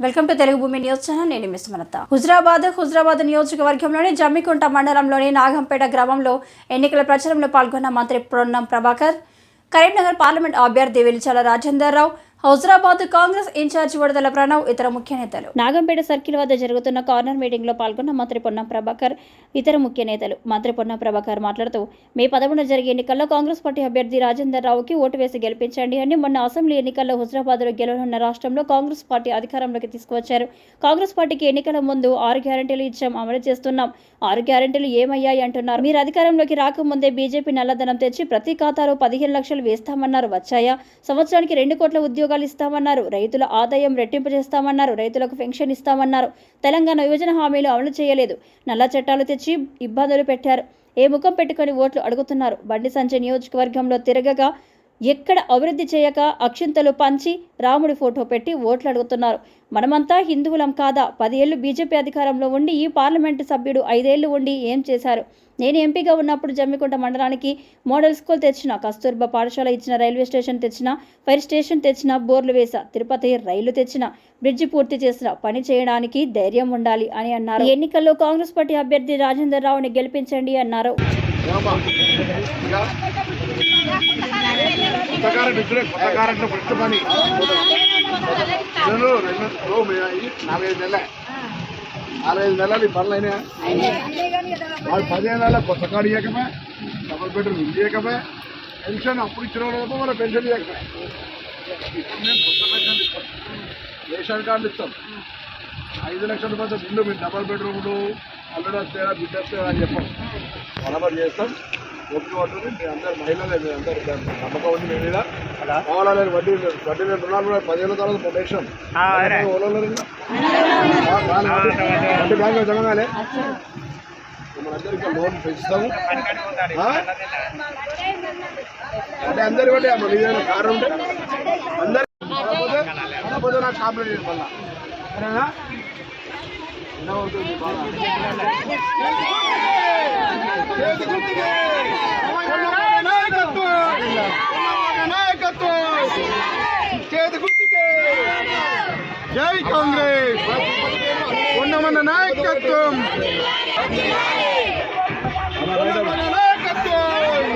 Welcome to Telugu Bhoomi news channel. నేను మిస్ మనత హుజరాబాద్ హుజరాబాద్ నియోజకవర్గంలోని జమ్మికుంట మండలంలోని నాగంపేట గ్రామంలో ఎన్నికల ప్రచారంలో పాల్గొన్న మంత్రి పొన్నం ప్రభాకర్ కరీంనగర్ పార్లమెంట్ అభ్యర్థి వెలిచాల రాజేందర్ రావు హుజరాబాద్ కాంగ్రెస్ ఇన్ఛార్జ్ వడదల ప్రణవ్ ఇతర ముఖ్య నేతలు. నాగంపేట సర్కిల్ వద్ద జరుగుతున్న కార్నర్ మీటింగ్లో పాల్గొన్న మంత్రి పొన్నం ప్రభాకర్ ఇతర ముఖ్య నేతలు. మంత్రి పొన్నం ప్రభాకర్ మాట్లాడుతూ మే పదమూడున జరిగే ఎన్నికల్లో కాంగ్రెస్ పార్టీ అభ్యర్థి రాజేందర్ రావుకి ఓటు వేసి గెలిపించండి అని మొన్న అసెంబ్లీ ఎన్నికల్లో హుజరాబాద్లో గెలవనున్న రాష్ట్రంలో కాంగ్రెస్ పార్టీ అధికారంలోకి తీసుకువచ్చారు. కాంగ్రెస్ పార్టీకి ఎన్నికల ముందు ఆరు గ్యారంటీలు ఇచ్చాం అమలు చేస్తున్నాం. ఆరు గ్యారంటీలు ఏమయ్యాయి అంటున్నారు. మీరు అధికారంలోకి రాకముందే బీజేపీ నల్లధనం తెచ్చి ప్రతి ఖాతాలో పదిహేను లక్షలు వేస్తామన్నారు. వచ్చాయా? సంవత్సరానికి రెండు కోట్ల ఉద్యోగాలు ఇస్తామన్నారు. రైతుల ఆదాయం రెట్టింపు చేస్తామన్నారు. రైతులకు పెన్షన్ ఇస్తామన్నారు. తెలంగాణ యువజన హామీలు అమలు చేయలేదు. నల్ల చట్టాలు తెచ్చి ఇబ్బందులు పెట్టారు. ఏ ముఖం పెట్టుకొని ఓట్లు అడుగుతున్నారు? బండి సంజయ్ నియోజకవర్గంలో తిరగగా ఎక్కడ అభివృద్ధి చేయక అక్షింతలు పంచి రాముడి ఫోటో పెట్టి ఓట్లు అడుగుతున్నారు మనమంతా హిందువులం కాదా? పదేళ్ళు బీజేపీ అధికారంలో ఉండి ఈ పార్లమెంటు సభ్యుడు ఐదేళ్ళు ఉండి ఏం చేశారు? నేను ఎంపీగా ఉన్నప్పుడు జమ్మికుంట మండలానికి మోడల్ స్కూల్ తెచ్చిన కస్తూర్బా పాఠశాల ఇచ్చిన రైల్వే స్టేషన్ తెచ్చిన ఫైర్ స్టేషన్ తెచ్చిన బోర్లు వేసా తిరుపతి రైలు తెచ్చిన బ్రిడ్జి పూర్తి చేసిన పని చేయడానికి ధైర్యం ఉండాలి అని అన్నారు. ఎన్నికల్లో కాంగ్రెస్ పార్టీ అభ్యర్థి రాజేందర్ రావుని గెలిపించండి అన్నారు. కొత్త కారెట్ ఇచ్చుడే కొత్త కారెట్ ఫస్ట్ పని రెండు రెండు ఓ మీ ఇది నాలుగైదు నెలలే నాలుగైదు నెలలు ఈ పనులు అయినా వాళ్ళు పదిహేను నెలల కొత్త కార్డు ఇవ్వకమే డబుల్ బెడ్రూమ్ ఇల్లు ఇవ్వకమే పెన్షన్ అప్పుడు ఇచ్చిన వాళ్ళు మన పెన్షన్ ఇవ్వకమే కొత్త పెన్షన్ ఇస్తాం రేషన్ కార్డు ఇస్తాం ఐదు లక్షల రూపాయలు బిల్లు మీరు డబల్ బెడ్రూమ్లు అల్లుడు వస్తాయా బిడ్డ వస్తాయా అని చెప్పాం బరాబర్ చేస్తాం. ఓపిక పట్టుకుని మీరు అందరు మహిళలే మీరు అందరు నమ్మకం ఉంది మీ మీద. కావాలని వడ్డీ వడ్డీ మీద రుణాలు కూడా పదిహేను తర్వాత ప్రొటెక్షన్ వడ్డీ. బ్యాంక్ జమ కాలే మనందరికీ లోన్ పెంచుతాము? అంటే అందరి బట్టి మన ఏదైనా కారు ఉంటే. అందరు కాకపోతే నాకు కాంప్లైంట్ చేయండి మళ్ళా. సరేనా? ఎలా అవుతుంది బాగా చేతి గుర్తుకే! జై కాంగ్రెస్ ఉన్నమన్న నాయకత్వం నాయకత్వం